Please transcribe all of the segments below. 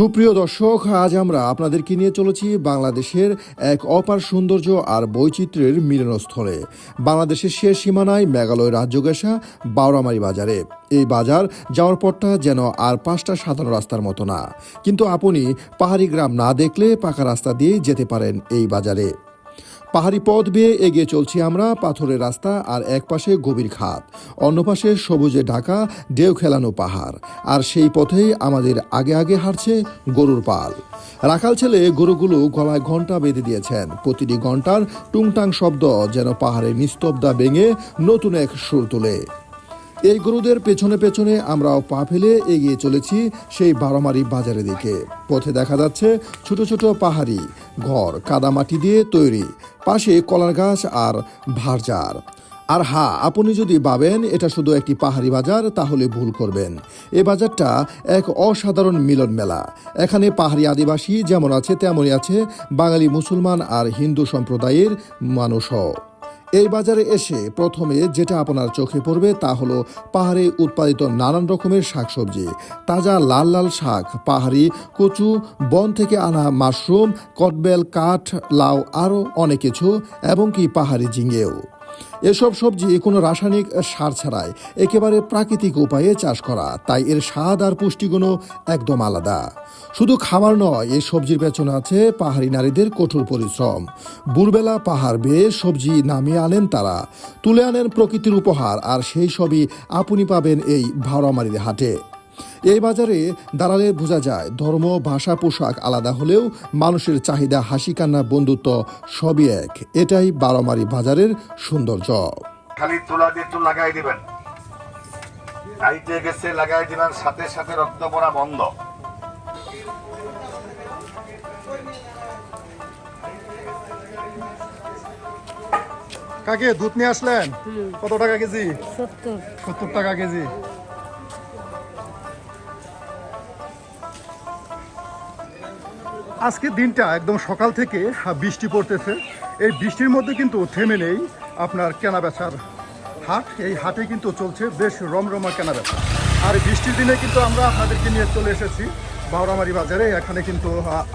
সুপ্রিয় দর্শক, আজ আমরা আপনাদেরকে নিয়ে চলেছি বাংলাদেশের এক অপার সৌন্দর্য আর বৈচিত্র্যের মিলনস্থলে। বাংলাদেশের শেষ সীমানায় মেঘালয় রাজ্য গেসা বাউরামারি বাজারে। এই বাজার যাওয়ার পরটা যেন আর পাঁচটা সাধারণ রাস্তার মতো না। কিন্তু আপনি পাহাড়ি গ্রাম না দেখলে পাকা রাস্তা দিয়ে যেতে পারেন এই বাজারে। পাহাড়ি পথ বেয়ে এগিয়ে চলছি আমরা, পাথরের রাস্তা আর এক পাশে গভীর খাত। অন্য পাশে সবুজে ঢাকা, ঢেউ খেলানো পাহাড়। আর সেই পথেই আমাদের আগে আগে হাঁটছে গরুর পাল। রাখাল ছেলে গরুগুলো গলায় ঘণ্টা বেঁধে দিয়েছেন। প্রতিটি ঘণ্টার টুংটাং শব্দ যেন পাহাড়ের নিস্তব্ধা ভেঙে নতুন এক সুর তোলে। এই গরুদের পেছনে পেছনে আমরাও পা ফেলে এগিয়ে চলেছি সেই বারোমারি বাজারের দিকে। পথে দেখা যাচ্ছে ছোট ছোট পাহাড়ি ঘর, কাদামাটি দিয়ে তৈরি। পাশে কলার গাছ আর ভারজার। আর হা, আপনি যদি ভাবেন এটা শুধু একটি পাহাড়ি বাজার, তাহলে ভুল করবেন। এ বাজারটা এক অসাধারণ মিলন মেলা। এখানে পাহাড়ি আদিবাসী যেমন আছে, তেমনই আছে বাঙালি মুসলমান আর হিন্দু সম্প্রদায়ের মানুষও। এই বাজারে এসে প্রথমে যেটা আপনার চোখে পড়বে তা হলো পাহাড়ে উৎপাদিত নানান রকমের শাকসবজি। তাজা লাল লাল শাক, পাহাড়ি, কচু, বন থেকে আনা মাশরুম, কটবেল, কাঠ, লাউ, আরও অনেক কিছু, এবং কি পাহাড়ি ঝিঙেও এসব সবজি কোনো রাসায়নিক সার ছাড়াই একেবারে প্রাকৃতিক উপায়ে চাষ করা। তাই এর স্বাদ আর পুষ্টিগুণও একদম আলাদা। শুধু খাবার নয়, এই সবজির পেছনে আছে পাহাড়ি নারীদের কঠোর পরিশ্রম। ভোরবেলা পাহাড় বেয়ে সবজি নামিয়ে আনেন তারা। তুলে আনেন প্রকৃতির উপহার, আর সেই সবই আপনি পাবেন এই ভাড়ামারির হাটে। এই বাজারে দাঁড়ালে বোঝা যায় ধর্ম ভাষা পোশাক আলাদা হলেও মানুষের চাহিদা হাসি কান্না বন্ধুত্ব সবই এক। এটাই বারোমারি বাজারের সৌন্দর্য। খালি তুলা দিয়ে একটু লাগাই দিবেন। আইতে গেছে লাগাই দিবেন সাথে সাথে রক্ত পড়া বন্ধ। কাকে দুধ নিয়ে আসলেন? কত টাকা কেজি? সত্তর। সত্তর টাকা কেজি। আজকে দিনটা একদম সকাল থেকে বৃষ্টি পড়তেছে। এই বৃষ্টির মধ্যে কিন্তু থেমে নেই আপনার কেনা বেচার হাট। এই হাটে কিন্তু চলছে বেশ রমরমা কেনা বেচা আর বৃষ্টির দিনে কিন্তু আমরা আপনাদেরকে নিয়ে চলে এসেছি। বাউরামারি বাজারে এখানে কিন্তু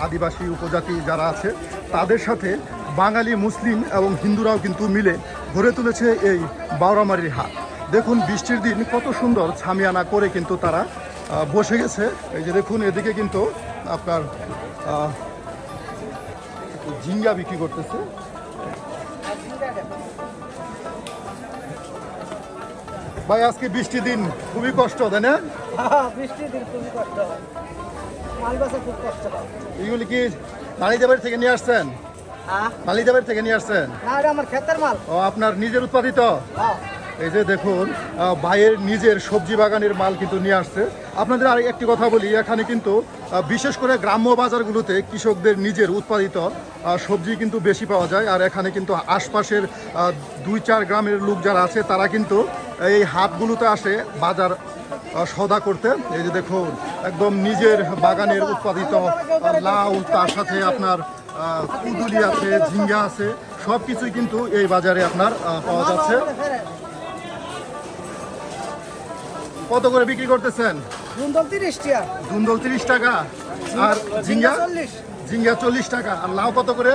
আদিবাসী উপজাতি যারা আছে, তাদের সাথে বাঙালি, মুসলিম এবং হিন্দুরাও কিন্তু মিলে গড়ে তুলেছে এই বাউরামারির হাট। দেখুন বৃষ্টির দিন কত সুন্দর ছামিয়ানা করে কিন্তু তারা বসে গেছে। এই যে দেখুন, এদিকে কিন্তু আপনার ঝিঙ্গা বিক্রি করতেছে। ভাই আজকে বৃষ্টির দিন খুবই কষ্ট তাই না? বৃষ্টির দিন খুবই কষ্ট। হয় মাল বাসা খুব কষ্ট। এইগুলি কি নালিদাবাড়ি থেকে নিয়ে আসছেন? হ্যাঁ। থেকে নিয়ে আসছেন? না এটা আমার ক্ষেতের মাল। ও আপনার নিজের উৎপাদিত? হ্যাঁ। এই যে দেখুন ভাইয়ের নিজের সবজি বাগানের মাল কিন্তু নিয়ে আসছে। আপনাদের আর একটি কথা বলি, এখানে কিন্তু বিশেষ করে গ্রাম্য বাজারগুলোতে কৃষকদের নিজের উৎপাদিত সবজি কিন্তু বেশি পাওয়া যায়। আর এখানে কিন্তু আশপাশের দুই চার গ্রামের লোক যারা আছে, তারা কিন্তু এই হাটগুলোতে আসে বাজার সদা করতে। এই যে দেখুন, একদম নিজের বাগানের উৎপাদিত লাউ, তার সাথে আপনার কুদুলি আছে, ঝিঙ্গা আছে সব কিছুই কিন্তু এই বাজারে আপনার পাওয়া যাচ্ছে। কত করে বিক্রি করতেছেন? দুন্দল তিরিশ টিয়া। দুন্দল তিরিশ টাকা। আর ঝিঙ্গা চল্লিশ। ঝিঙ্গা চল্লিশ টাকা। আর লাউ কত করে?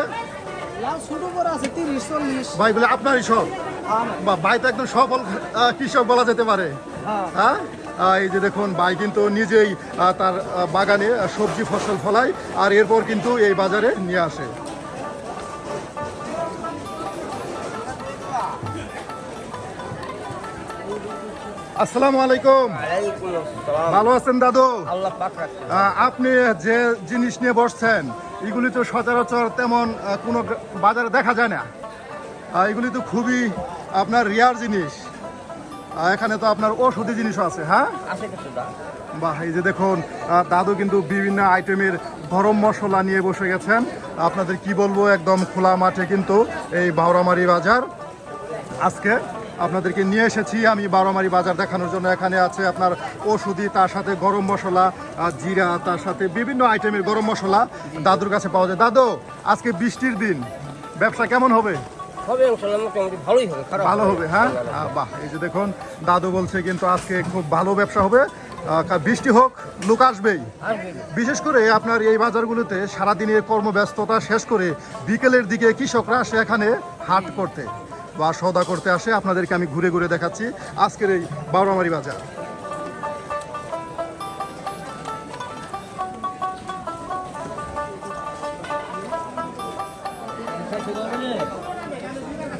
লাল ছোট বড় আছে তিরিশ চল্লিশ। ভাই বলে আপনারই সব বা ভাই তো একদম সফল কৃষক বলা যেতে পারে। হ্যাঁ। হ্যাঁ? এই যে দেখুন ভাই কিন্তু নিজেই তার বাগানে সবজি ফসল ফলায় আর এরপর কিন্তু এই বাজারে নিয়ে আসে। আসসালামু আলাইকুম ভালো আছেন দাদু? আপনি যে জিনিস নিয়ে বসছেন এগুলি তো সচরাচর তেমন কোনো বাজারে দেখা যায় না। এগুলি তো খুবই আপনার রিয়ার জিনিস। এখানে তো আপনার ওষুধি জিনিসও আছে হ্যাঁ? বাহ এই যে দেখুন দাদু কিন্তু বিভিন্ন আইটেমের গরম মশলা নিয়ে বসে গেছেন। আপনাদের কি বলব একদম খোলা মাঠে কিন্তু এই বাউরামারি বাজার। আজকে আপনাদেরকে নিয়ে এসেছি। আমি বারোমারি বাজার দেখানোর জন্য এখানে আছে আপনার ওষুধি তার সাথে গরম মশলা আর জিরা তার সাথে বিভিন্ন আইটেমের গরম মশলা দাদুর কাছে পাওয়া যায়। দাদু আজকে বৃষ্টির দিন ব্যবসা কেমন হবে? ভালো হবে। হ্যাঁ? বাহ এই যে দেখুন দাদু বলছে কিন্তু আজকে খুব ভালো ব্যবসা হবে। বৃষ্টি হোক লোক আসবেই। বিশেষ করে আপনার এই বাজারগুলোতে সারাদিনের কর্মব্যস্ততা শেষ করে বিকেলের দিকে কৃষকরা আসে এখানে হাট করতে। বা সওদা করতে আসে, আপনাদেরকে আমি ঘুরে ঘুরে দেখাচ্ছি আজকের এই বাউরামারি বাজার।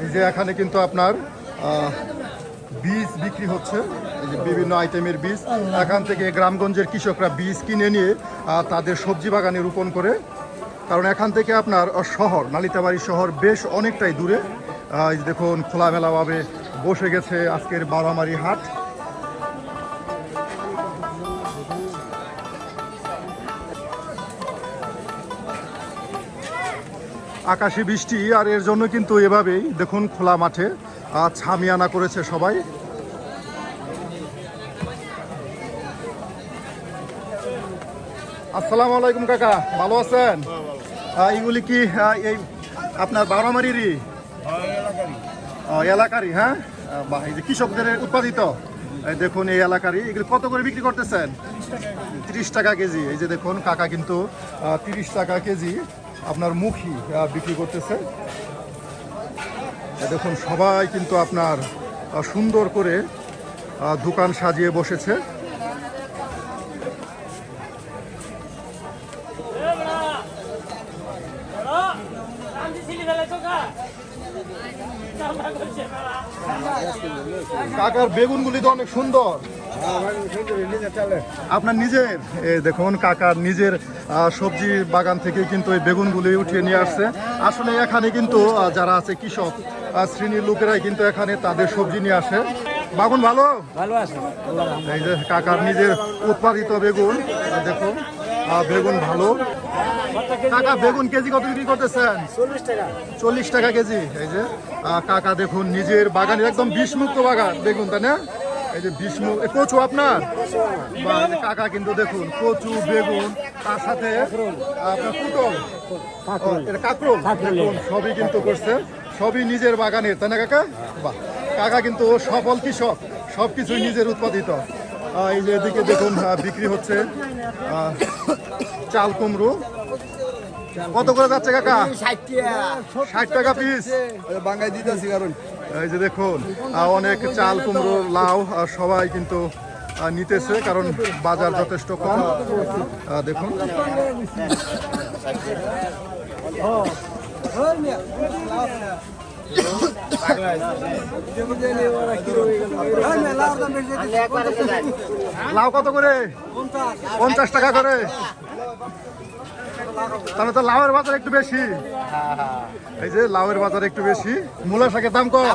এই যে এখানে কিন্তু আপনার বীজ বিক্রি হচ্ছে বিভিন্ন আইটেমের বীজ। এখান থেকে গ্রামগঞ্জের কৃষকরা বীজ কিনে নিয়ে তাদের সবজি বাগানে রোপণ করে। কারণ এখান থেকে আপনার শহর, নালিতাবাড়ি শহর বেশ অনেকটাই দূরে। দেখুন খোলামেলাভাবে বসে গেছে আজকের বারামারি হাট। আকাশে বৃষ্টি আর এর জন্য কিন্তু এভাবেই দেখুন খোলা মাঠে ছামিয়ানা করেছে সবাই। আসসালামু আলাইকুম কাকা ভালো আছেন? আহ, এইগুলি কি এই আপনার বারামারিরই? এলাকারই হ্যাঁ? বা এই যে কৃষকদের উৎপাদিত দেখুন এই এলাকারই, এগুলি কত করে বিক্রি করতেছেন? তিরিশ টাকা কেজি, এই যে দেখুন, কাকা কিন্তু তিরিশ টাকা কেজি আপনার মুখি বিক্রি করতেছে। দেখুন, সবাই কিন্তু আপনার সুন্দর করে দোকান সাজিয়ে বসেছে। কাকার বেগুনগুলি তো অনেক সুন্দর। আপনার নিজের? দেখুন কাকার নিজের সবজি বাগান থেকে কিন্তু এই বেগুনগুলি উঠিয়ে নিয়ে আসছে। আসলে এখানে কিন্তু যারা আছে কৃষক শ্রেণির লোকেরাই কিন্তু এখানে তাদের সবজি নিয়ে আসে। বাগুন ভালো? ভালো আছে। এই যে কাকার নিজের উৎপাদিত বেগুন দেখুন বেগুন ভালো। কাকা বেগুন কেজি কত বিক্রি করতেছেন? চল্লিশ টাকা। চল্লিশ টাকা কেজি। এই যে কাকা দেখুন নিজের বাগানের একদম বিষমুক্ত বাগান। বেগুন তাই না? এই যে এ, কচু আপনার? কাকা কিন্তু দেখুন কচু বেগুন তার সাথে আপনার পুটল কাঁকরোল? সবই কিন্তু করছে। সবই নিজের বাগানের তাই না কাকা? বাহ! কাকা কিন্তু সফল কৃষক সব কিছুই নিজের উৎপাদিত। এই যে এদিকে দেখুন বিক্রি হচ্ছে চাল কুমড়ো। কত করে যাচ্ছে কাকা? ষাট টাকা পিস বাঙ্গাই দিতেছি কারণ। এই যে দেখুন অনেক চাল কুমড়ো লাউ সবাই কিন্তু নিতেছে কারণ বাজার যথেষ্ট কম। দেখুন। লাউ কত করে? পঞ্চাশ টাকা করে। তাহলে তো লাউয়ের বাজার একটু বেশি। এই যে লাউয়ের বাজার একটু বেশি। মূলা শাকের দাম কম।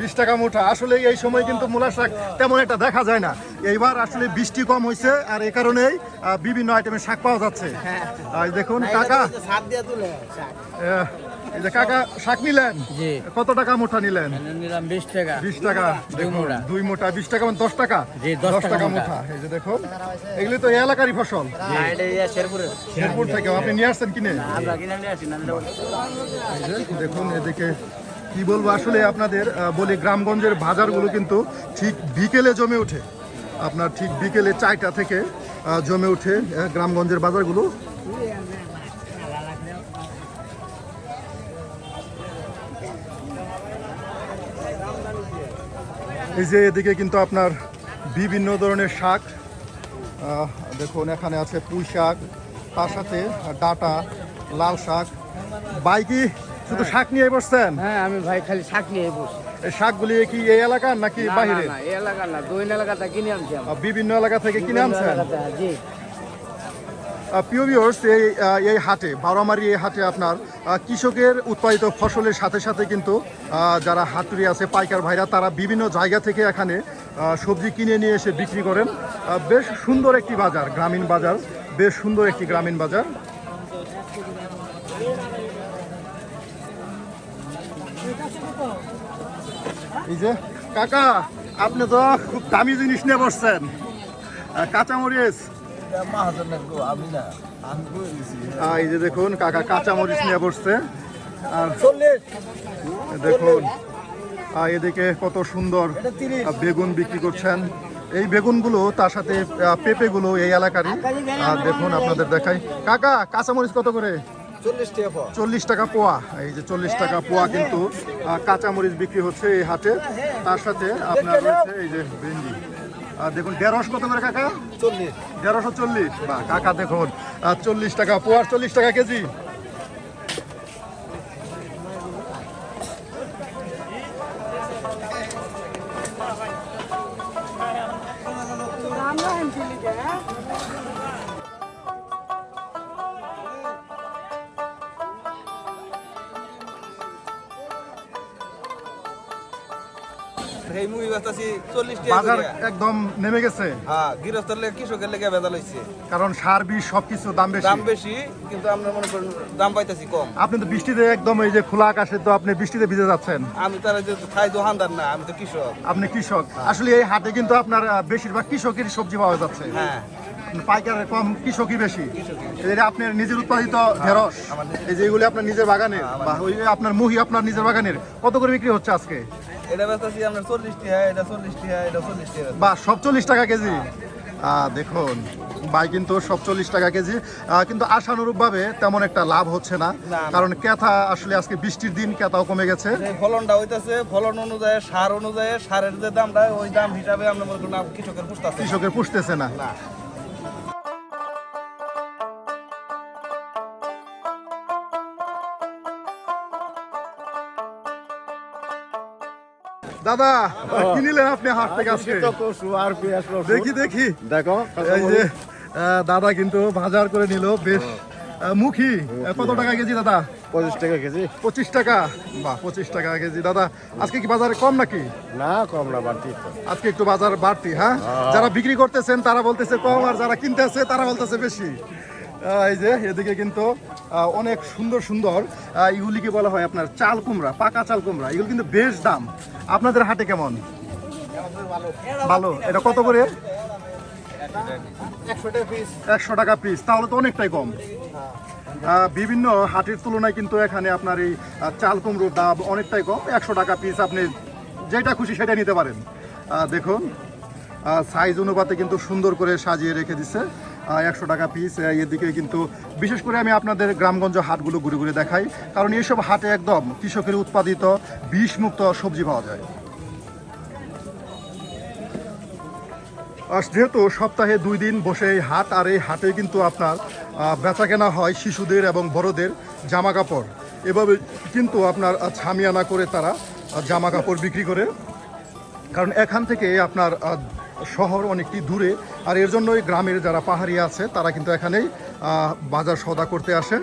বিশ টাকা মুঠা আসলে এই সময় কিন্তু মূলা শাক তেমন একটা দেখা যায় না। এইবার আসলে বৃষ্টি কম হয়েছে আর এ কারণেই বিভিন্ন আইটেমের শাক পাওয়া যাচ্ছে। দেখুন কাকা এই যে কাকা শাক নিলেন? জি। কত টাকা মুঠা নিলেন? নিলাম বিশ টাকা। বিশ টাকা। দেখুন দুই মোটা বিশ টাকা মানে দশ টাকা? দশ টাকা টাকা মুঠা। মুঠা এই যে দেখুন এগুলি তো এলাকারই ফসল। শেরপুর থেকে আপনি নিয়ে আসছেন কিনে? দেখুন এদিকে কি বলব আসলে আপনাদের বলি গ্রামগঞ্জের বাজারগুলো কিন্তু ঠিক বিকেলে জমে ওঠে। আপনার ঠিক বিকেলে চারটা থেকে আহ, জমে ওঠে গ্রামগঞ্জের বাজারগুলো। এই যে এদিকে কিন্তু আপনার বিভিন্ন ধরনের শাক দেখুন এখানে আছে পুঁই শাক তার সাথে ডাটা লাল শাক। বাইকি শুধু শাক নিয়ে বসছেন? হ্যাঁ আমি ভাই খালি শাক নিয়ে বসি এই শাকগুলি কি এই এলাকার নাকি না, বাহিরে এলাকার না, এই এলাকা থেকে কিনে আনছি বিভিন্ন এলাকা থেকে কিনে আনছেন? জি। প্রিয় ভিউয়ার্স এই এই হাটে, বারোমারি এই হাটে আপনার কৃষকের উৎপাদিত ফসলের সাথে সাথে কিন্তু যারা হাটুরি আছে, পাইকার ভাইরা, তারা বিভিন্ন জায়গা থেকে এখানে সবজি কিনে নিয়ে এসে বিক্রি করেন। বেশ সুন্দর একটি বাজার, গ্রামীণ বাজার, বেশ সুন্দর একটি গ্রামীণ বাজার। এই যে, কাকা, আপনি তো খুব দামি জিনিস নিয়ে বসছেন। কাঁচামরিচ এই যে দেখুন, কাকা কাঁচা মরিচ নিয়ে বসছে। আর দেখুন এদিকে কত সুন্দর বেগুন বিক্রি করছেন। এই বেগুনগুলো তার সাথে পেঁপেগুলো এই এলাকারই। আর দেখুন, আপনাদের দেখাই। কাকা, কাঁচামরিচ কত করে? চল্লিশ টাকা পোয়া। এই যে চল্লিশ টাকা পোয়া কিন্তু কাঁচামরিচ বিক্রি হচ্ছে এই হাটে। তার সাথে আপনার এই যে ভেন্ডি। দেখুন দেড়শো কত করে কাকা? চল্লিশ। দেড়শো চল্লিশ। বা কাকা দেখুন আর চল্লিশ টাকা পোয়ার চল্লিশ টাকা কেজি। বাজার একদম নেমে গেছে। হ্যাঁ গৃহস্থর লেগে কৃষকের লেগে কারণ সার বীজ সবকিছু দাম বেশি। দাম বেশি কিন্তু আমরা মনে করেন দাম পাইতেছি কম। আপনি তো বৃষ্টিতে একদম এই যে খোলা আকাশে তো আপনি বৃষ্টিতে ভিজে যাচ্ছেন। আমি তার যে খাই দোকানদার না আমি তো কৃষক। আপনি কৃষক। আসলে এই হাটে কিন্তু আপনার বেশিরভাগ কৃষকের সবজি পাওয়া যাচ্ছে। হ্যাঁ। পাইকারের কম কৃষকই বেশি। এটা আপনার নিজের উৎপাদিত ঢেঁড়স এই যে এগুলি আপনার নিজের বাগানের বা ওই আপনার মুহি আপনার নিজের বাগানের কত করে বিক্রি হচ্ছে আজকে? এটা আমরা চল্লিশ টাকা এটা চল্লিশ টাকা এটা চল্লিশ টাকা বা সব চল্লিশ টাকা কেজি? দেখুন বাই কিন্তু সব চল্লিশ টাকা কেজি। কিন্তু আশানুরূপভাবে তেমন একটা লাভ হচ্ছে না। কারণ ক্রেতা আসলে আজকে বৃষ্টির দিন ক্রেতাও কমে গেছে। ফলনটা হইতেছে ফলন অনুযায়ী সার অনুযায়ী সারের যে দামটা ওই দাম হিসাবে আমরা মনে কৃষকের পুষতেছে কৃষকের পুষতেছে না। দাদা কি নিলেন আপনি হাট থেকে আজকে। দেখি দেখি। দেখো এই যে দাদা কিন্তু বাজার করে নিল বেশ মুখী। কত টাকা কেজি দাদা? পঁচিশ টাকা কেজি। পঁচিশ টাকা? বাহ পঁচিশ টাকা কেজি দাদা। আজকে কি বাজারে কম নাকি? না কম না বাড়তি আজকে একটু বাজার বাড়তি হ্যাঁ। যারা বিক্রি করতেছেন তারা বলতেছে কম আর যারা কিনতেছে তারা বলতেছে বেশি। এই যে এদিকে কিন্তু অনেক সুন্দর সুন্দর আহ, এগুলিকে বলা হয় আপনার চাল কুমড়া পাকা চাল কুমড়া। এগুলো কিন্তু বেশ দাম। আপনাদের হাটে কেমন? ভালো। এটা কত করে? একশো টাকা পিস তাহলে তো অনেকটাই কম। বিভিন্ন হাটের তুলনায় কিন্তু এখানে আপনার এই চাল কুমড়োর দাম অনেকটাই কম। একশো টাকা পিস আপনি যেটা খুশি সেটা নিতে পারেন। দেখুন সাইজ অনুপাতে কিন্তু সুন্দর করে সাজিয়ে রেখে দিচ্ছে একশো টাকা পিস এদিকে কিন্তু বিশেষ করে আমি আপনাদের গ্রামগঞ্জ হাটগুলো ঘুরে ঘুরে দেখাই। কারণ এইসব হাটে একদম কৃষকের উৎপাদিত বিষমুক্ত সবজি পাওয়া যায়। আর যেহেতু সপ্তাহে দুই দিন বসে এই হাট, আর এই হাটে কিন্তু আপনার বেচা কেনা হয় শিশুদের এবং বড়দের জামা কাপড় এভাবে কিন্তু আপনার ছামিয়ানা করে তারা জামা কাপড় বিক্রি করে। কারণ এখান থেকে আপনার শহর অনেকটি দূরে। আর এর জন্যই গ্রামের যারা পাহাড়ি আছে তারা কিন্তু এখানেই বাজার সদা করতে আসে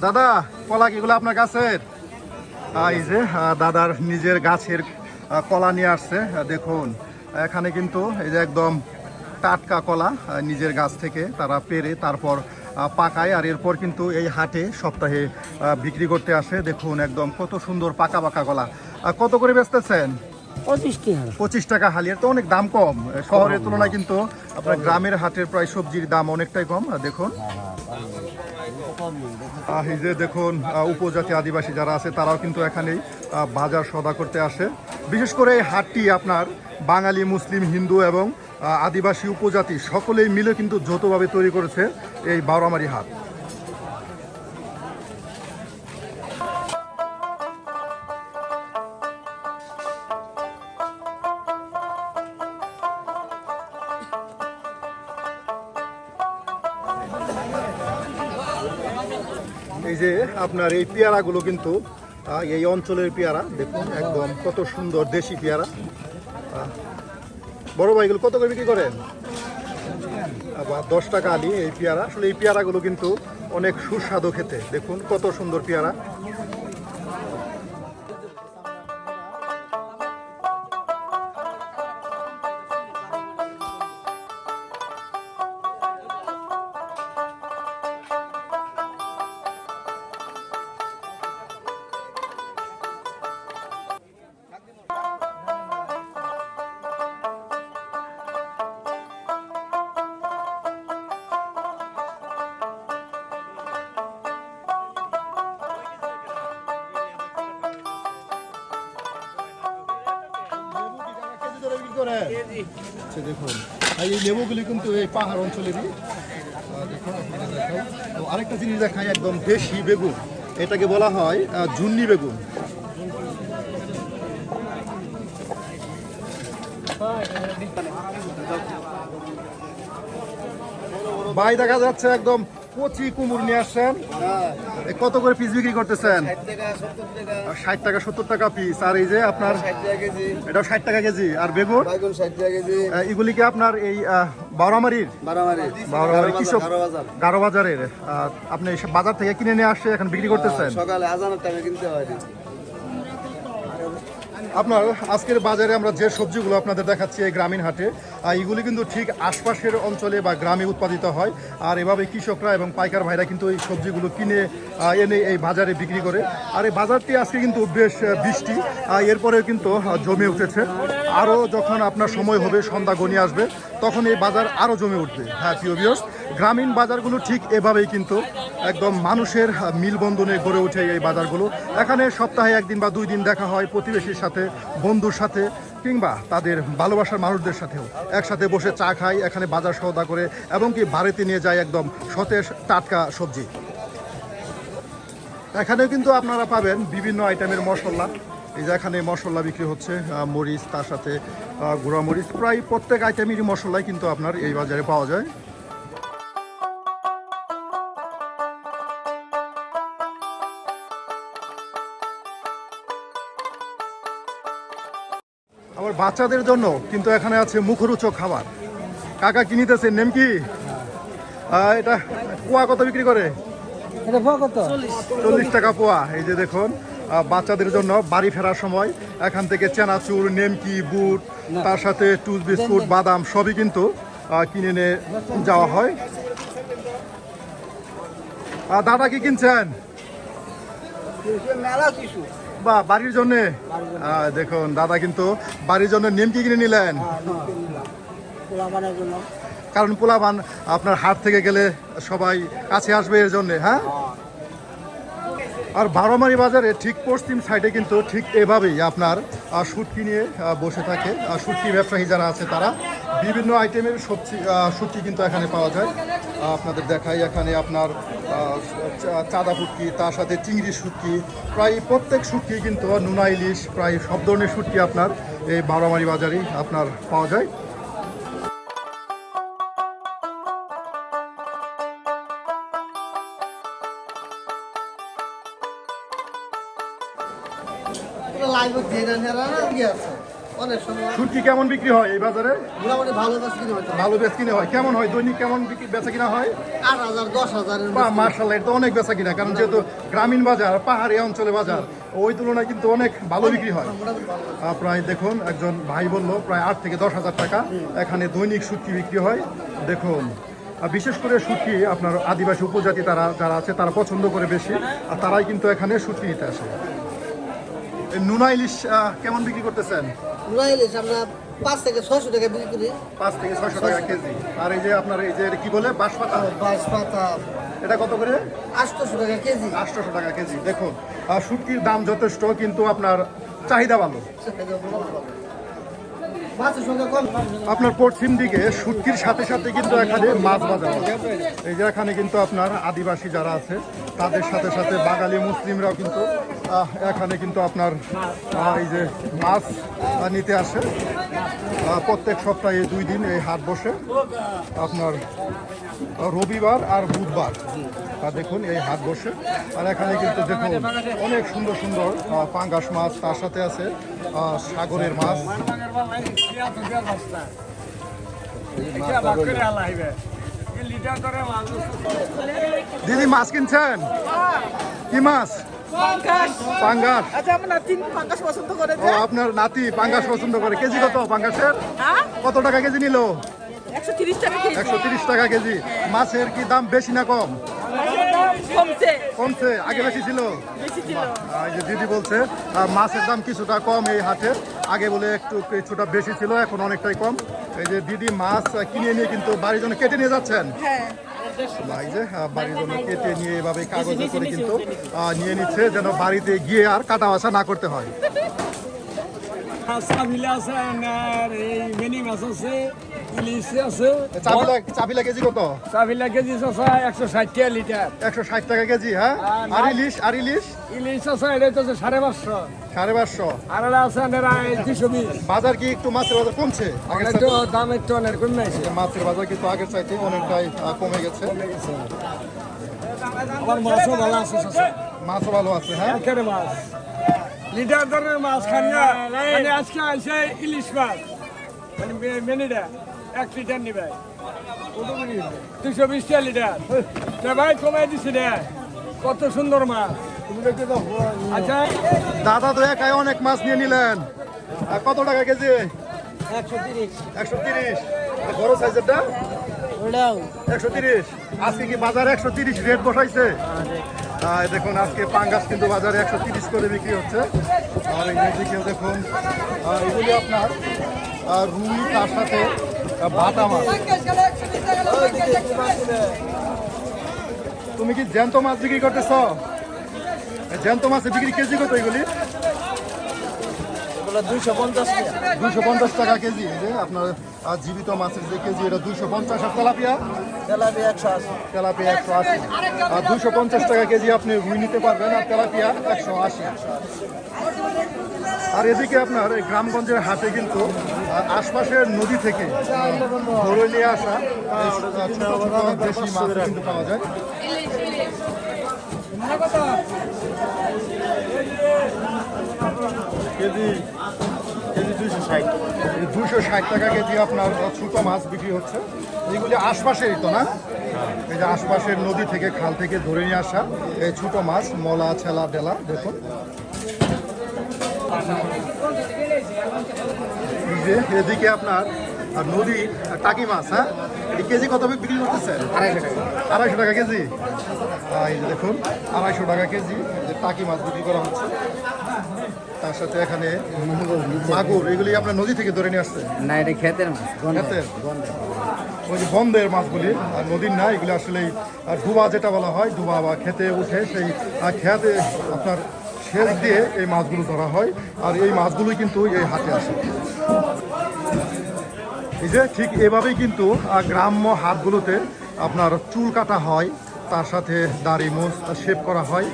দাদা কলা কিগুলো আপনার আহ, এই যে দাদার নিজের গাছের কলা নিয়ে আসছে। দেখুন এখানে কিন্তু এই যে একদম টাটকা কলা নিজের গাছ থেকে তারা পেরে তারপর পাকায় আর এরপর কিন্তু এই হাটে সপ্তাহে বিক্রি করতে আসে। দেখুন একদম কত সুন্দর পাকা পাকা কলা আহ, কত করে বেচতেছেন? পঁচিশ টাকা। হালিয়ার তো অনেক দাম কম। শহরের তুলনায় কিন্তু আপনার গ্রামের হাটের প্রায় সবজির দাম অনেকটাই কম। দেখুন। এই যে দেখুন উপজাতি আদিবাসী যারা আছে তারাও কিন্তু এখানেই বাজার সদা করতে আসে। বিশেষ করে এই হাটটি আপনার বাঙালি মুসলিম হিন্দু এবং আদিবাসী উপজাতি সকলেই মিলে কিন্তু যৌথভাবে তৈরি করেছে এই বারোয়ামারি হাট। এই যে আপনার এই পেয়ারাগুলো কিন্তু এই অঞ্চলের পেয়ারা, দেখুন, একদম কত সুন্দর দেশি পেয়ারা। বড় ভাইগুলো কত করে বিক্রি করেন? আবার দশ টাকা আনি এই পেয়ারা। আসলে এই পেয়ারাগুলো কিন্তু অনেক সুস্বাদু খেতে। দেখুন কত সুন্দর পেয়ারা। করে। আচ্ছা দেখুন। এই লেবুগুলি কিন্তু এই পাহাড় অঞ্চলেরই। দেখুন আরেকটা জিনিস দেখাই, একদম দেশি বেগুন। এটাকে বলা হয় জুন্নি বেগুন। ভাই, দেখা যাচ্ছে একদম কচি কুমুর নিয়ে আসছেন। কত করে পিস বিক্রি করতেছেন? ষাট টাকা সত্তর টাকা। পিস আর এই যে আপনার এটাও ষাট টাকা কেজি। আর বেগুন? এগুলি কি আপনার এই বারোমারির? বারোমারি কৃষক? গারো বাজারের আপনি বাজার থেকে কিনে নিয়ে আসে এখন বিক্রি করতেছেন? সকালে আজানের টাকা কিনতে হয়। আপনার আজকের বাজারে আমরা যে সবজিগুলো আপনাদের দেখাচ্ছি এই গ্রামীণ হাটে এইগুলি কিন্তু ঠিক আশপাশের অঞ্চলে বা গ্রামে উৎপাদিত হয়। আর এভাবে কৃষকরা এবং পাইকার ভাইরা কিন্তু এই সবজিগুলো কিনে এনে এই বাজারে বিক্রি করে। আর এই বাজারটি আজকে কিন্তু বেশ বৃষ্টি এরপরেও কিন্তু জমে উঠেছে। আরও যখন আপনার সময় হবে, সন্ধ্যা গনিয়ে আসবে, তখন এই বাজার আরও জমে উঠবে। হ্যাঁ প্রিয় বিয়স গ্রামীণ বাজারগুলো ঠিক এভাবেই কিন্তু একদম মানুষের মিলবন্ধনে গড়ে ওঠে এই বাজারগুলো। এখানে সপ্তাহে একদিন বা দুই দিন দেখা হয় প্রতিবেশীর সাথে, বন্ধুর সাথে, কিংবা তাদের ভালোবাসার মানুষদের সাথেও। একসাথে বসে চা খাই, এখানে বাজার সওদা করে, এবং কি বাড়িতে নিয়ে যায় একদম সতেজ টাটকা সবজি। এখানেও কিন্তু আপনারা পাবেন বিভিন্ন আইটেমের মশলা। এই যে এখানে মশলা বিক্রি হচ্ছে মরিচ তার সাথে গুঁড়া মরিচ প্রায় প্রত্যেক আইটেমেরই মশলাই কিন্তু আপনার এই বাজারে পাওয়া যায়। আবার বাচ্চাদের জন্য কিন্তু এখানে আছে মুখরোচক খাবার। কাকা কিনিতেছে নেম কি? এটা কুয়া কত বিক্রি করে? চল্লিশ টাকা পোয়া। এই যে দেখুন বাচ্চাদের জন্য বাড়ি ফেরার সময় এখান থেকে চেনাচুর নেমকি বুট তার সাথে টুথ বিস্কুট বাদাম সবই কিন্তু কিনে নিয়ে যাওয়া হয়। আহ, দাদা কি কিনছেন? বা বাড়ির জন্য? দেখুন দাদা কিন্তু বাড়ির জন্য নেমকি কিনে নিলেন। কারণ পোলাবান আপনার হাট থেকে গেলে সবাই কাছে আসবে এর জন্য হ্যাঁ? আর বারোমারি বাজারে ঠিক পশ্চিম সাইডে কিন্তু ঠিক এভাবেই আপনার শুটকি নিয়ে বসে থাকে। শুটকি ব্যবসায়ী যারা আছে তারা বিভিন্ন আইটেমের সবজি শুটকি কিন্তু এখানে পাওয়া যায়। আপনাদের দেখাই এখানে আপনার চাঁদা শুটকি তার সাথে চিংড়ি শুটকি প্রায় প্রত্যেক শুটকি কিন্তু নুনা ইলিশ, প্রায় সব ধরনের শুটকি আপনার এই বারোমারি বাজারেই আপনার পাওয়া যায়। লাইভ দিয়ে দেন কি আছে। অনেক সময় শুটকি কেমন বিক্রি হয় এই বাজারে? মোটামুটি ভালো কাজ কিনে হয়তো। ভালো বেচ কিনে হয়। কেমন হয়? দৈনিক কেমন বেচা কিনা হয়? আট হাজার দশ হাজারের বা মার্শাল এটা অনেক বেচা কিনা কারণ যেহেতু গ্রামীণ বাজার পাহাড়ি অঞ্চলে বাজার ওই তুলনায় কিন্তু অনেক ভালো বিক্রি হয়। প্রায় দেখুন একজন ভাই বলল প্রায় আট থেকে দশ হাজার টাকা এখানে দৈনিক শুটকি বিক্রি হয়। দেখুন আর বিশেষ করে শুটকি আপনার আদিবাসী উপজাতি তারা যারা আছে তারা পছন্দ করে বেশি আর তারাই কিন্তু এখানে শুটকি নিতে আসে। নুনা ইলিশ কেমন বিক্রি করতেছেন? নুনা ইলিশ আমরা পাঁচ থেকে ছয়শো টাকা বিক্রি করি। পাঁচ থেকে ছয়শো টাকা কেজি। আর এই যে আপনার এই যে কি বলে? বাঁশপাতা? বাইশ পাতা এটা কত করে? আটশোশো টাকা কেজি। আটশোশো টাকা কেজি। দেখুন আর শুটকির দাম যথেষ্ট কিন্তু আপনার চাহিদা ভালো। আপনার পশ্চিম দিকে শুটকির সাথে সাথে কিন্তু এখানে মাছ বাজার এই যে এখানে কিন্তু আপনার আদিবাসী যারা আছে তাদের সাথে সাথে বাঙালি মুসলিমরাও কিন্তু এখানে কিন্তু আপনার এই যে মাছ নিতে আসে। প্রত্যেক সপ্তাহে দুই দিন এই হাট বসে। আপনার রবিবার আর বুধবার, তা দেখুন, এই হাট বসে। আর এখানে কিন্তু দেখুন, অনেক সুন্দর সুন্দর পাঙ্গাস মাছ, তার সাথে আছে সাগরের মাছ। দিদি, মাছ কিনছেন? কি মাছ? পাঙ্গাস। আচ্ছা আমার নাতি পাঙ্গাস পছন্দ করে ও আপনার নাতি পাঙ্গাস পছন্দ করে। কেজি কত পাঙ্গাসের? হ্যাঁ? কত টাকা কেজি নিল? একশো তিরিশ টাকা কেজি। টাকা মাছের কি দাম বেশি না কম? কমছে। কমছে। আগে বেশি ছিল? এই যে দিদি বলছে মাছের দাম কিছুটা কম এই হাটে। আগে বলে একটু কিছুটা বেশি ছিল এখন অনেকটাই কম। এই যে দিদি মাছ কিনে নিয়ে কিন্তু বাড়ির জন্য কেটে নিয়ে যাচ্ছেন। হ্যাঁ। এই বাড়ির জন্য কেটে নিয়ে এভাবে কাগজে করে কিন্তু নিয়ে নিচ্ছে যেন বাড়িতে গিয়ে আর কাটা বাসা না করতে হয়। সাবিলা আছে আর এই মিনি মাছ আছে ইলিশ আছে। চাবিলা চাবিলা কেজি কত? সাবিলা কেজি আছে একশো ষাট টাকা লিটার। একশো ষাট টাকা কেজি হ্যাঁ? আর ইলিশ আর ইলিশ? ইলিশ আছে এটা হচ্ছে সাড়ে পাঁচশো। সাড়ে পাঁচশো। আর এটা আছে দুশো বিশ। বাজার কি একটু মাছের বাজার কমছে? একটু? দাম একটু অনেক কমে আছে মাছের বাজার কিন্তু আগের চাইতে অনেকটাই কমে গেছে। আমার মাছও ভালো আছে। মাছও ভালো আছে হ্যাঁ? মাছ। লিটার ধরনের মাছ খান না মানে আজকে আছে ইলিশ মাছ। মানে মেনিটা এক লিটার নিবে। দুশো বিশ টাকা লিটার। তা ভাই কমাই দিছি রে। কত সুন্দর মাছ। আচ্ছা দাদা তো একাই অনেক মাছ নিয়ে নিলেন। আর কত টাকা কেজি? একশো তিরিশ। একশো তিরিশ। বড় সাইজেরটা? একশো তিরিশ। আজকে কি বাজারে একশো তিরিশ রেট বসাইছে? আহ, দেখুন, আজকে পাঙ্গাস কিন্তু বাজারে একশো তিরিশ করে বিক্রি হচ্ছে। আর এই দিকেও দেখুন এগুলি আপনার রুই, তার সাথে বাটা মাছ। তুমি কি জ্যান্ত মাছ বিক্রি করতেছ? জ্যান্ত মাছ বিক্রি কেজি কত এগুলি? এগুলো দুইশো পঞ্চাশ টাকা। দুশো পঞ্চাশ টাকা কেজি এই যে আপনার জীবিত মাছের যে কেজি এটা দুশো পঞ্চাশ। আর তেলাপিয়া? তেলাপি একশো আশি। তেলাপিয়া একশো আশি। আর দুশো পঞ্চাশ টাকা কেজি আপনি রুই নিতে পারবেন আর তেলাপিয়া একশো আশি। আর এদিকে আপনার এই গ্রামগঞ্জের হাটে কিন্তু আশপাশের নদী থেকে ধরে নিয়ে আসা দেশি মাছ কিন্তু পাওয়া যায়। কেজি। দুইশো ষাট দুশো ষাট টাকা কেজি আপনার ছোট মাছ বিক্রি হচ্ছে। এগুলি আশপাশেরই তো না? এই যে আশপাশের নদী থেকে খাল থেকে ধরে নিয়ে আসা এই ছোট মাছ মলা ছেলা ডেলা দেখুন। যে এদিকে আপনার আর নদী আর টাকি মাছ হ্যাঁ? এই কেজি কত বিক্রি করতেছে? আড়াইশো টাকা। আড়াইশো টাকা কেজি? এই দেখুন আড়াইশো টাকা কেজি যে টাকি মাছ বিক্রি করা হচ্ছে। তার সাথে এখানে মাগুর এগুলি আপনার নদী থেকে ধরে নিয়ে আসছে? না এটা খেতের মাছ ওই যে বন্ধের মাছগুলি আর নদীর না এগুলি আসলে আর ডুবা যেটা বলা হয় ডুবা বা খেতে উঠে সেই খেতে আপনার সেচ দিয়ে এই মাছগুলো ধরা হয় আর এই মাছগুলোই কিন্তু এই হাটে আসে। এই যে ঠিক এভাবেই কিন্তু গ্রাম্য হাতগুলোতে আপনার চুল কাটা হয় তার সাথে দাড়ি মোজ শেভ করা হয়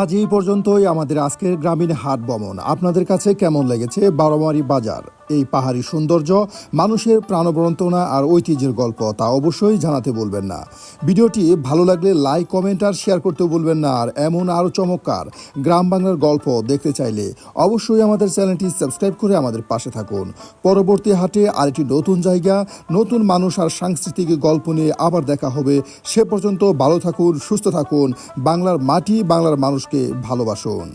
আজ এই পর্যন্তই আমাদের আজকের গ্রামীণ হাট ভ্রমণ আপনাদের কাছে কেমন লেগেছে? বারোমারি বাজার। এই পাহাড়ি সৌন্দর্য, মানুষের প্রাণবন্তনা আর ঐতিহ্যের গল্প তা অবশ্যই জানাতে বলবেন না। ভিডিওটি ভালো লাগলে লাইক, কমেন্ট আর শেয়ার করতে বলবেন না। আর এমন আরও চমৎকার গ্রাম বাংলার গল্প দেখতে চাইলে অবশ্যই আমাদের চ্যানেলটি সাবস্ক্রাইব করে আমাদের পাশে থাকুন। পরবর্তী হাটে আরেকটি নতুন জায়গা, নতুন মানুষ আর সাংস্কৃতিক গল্প নিয়ে আবার দেখা হবে। সে পর্যন্ত ভালো থাকুন, সুস্থ থাকুন। বাংলার মাটি বাংলার মানুষকে ভালোবাসুন।